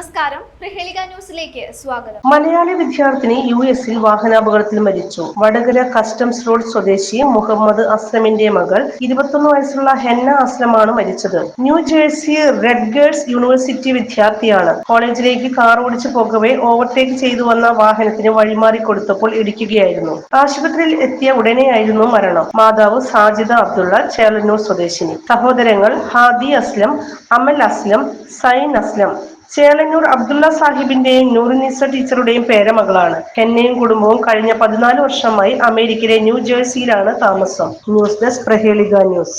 നമസ്കാരം. പ്രഹേളിക ന്യൂസിലേക്ക് സ്വാഗതം. മലയാളി വിദ്യാർത്ഥിനി യു എസിൽ വാഹനാപകടത്തിൽ മരിച്ചു. വടകര കസ്റ്റംസ് റോഡ് സ്വദേശി മുഹമ്മദ് അസ്ലമിന്റെ മകൾ ഇരുപത്തൊന്ന് വയസ്സുള്ള ഹെന്ന അസ്ലമാണ് മരിച്ചത്. ന്യൂജേഴ്സി റെഡ് ഗേൾസ് യൂണിവേഴ്സിറ്റി വിദ്യാർത്ഥിയാണ്. കോളേജിലേക്ക് കാർ ഓടിച്ചു പോകവേ ഓവർടേക്ക് ചെയ്തു വന്ന വാഹനത്തിന് വഴിമാറി കൊടുത്തപ്പോൾ ഇടിക്കുകയായിരുന്നു. ആശുപത്രിയിൽ എത്തിയ ഉടനെയായിരുന്നു മരണം. മാതാവ് സാജിദ അബ്ദുള്ള ചേളന്നൂർ സ്വദേശിനി. സഹോദരങ്ങൾ ഹാദി അസ്ലം അമൽ അസ്ലം സൈൻ അസ്ലം ചേളന്നൂർ അബ്ദുള്ള സാഹിബിന്റെയും നൂറുനിസ ടീച്ചറുടെയും പേരമകളാണ്. ഹെന്നയും കുടുംബവും കഴിഞ്ഞ പതിനാല് വർഷമായി അമേരിക്കയിലെ ന്യൂ ജേഴ്സിയിലാണ് താമസം. News desk Prahelika news.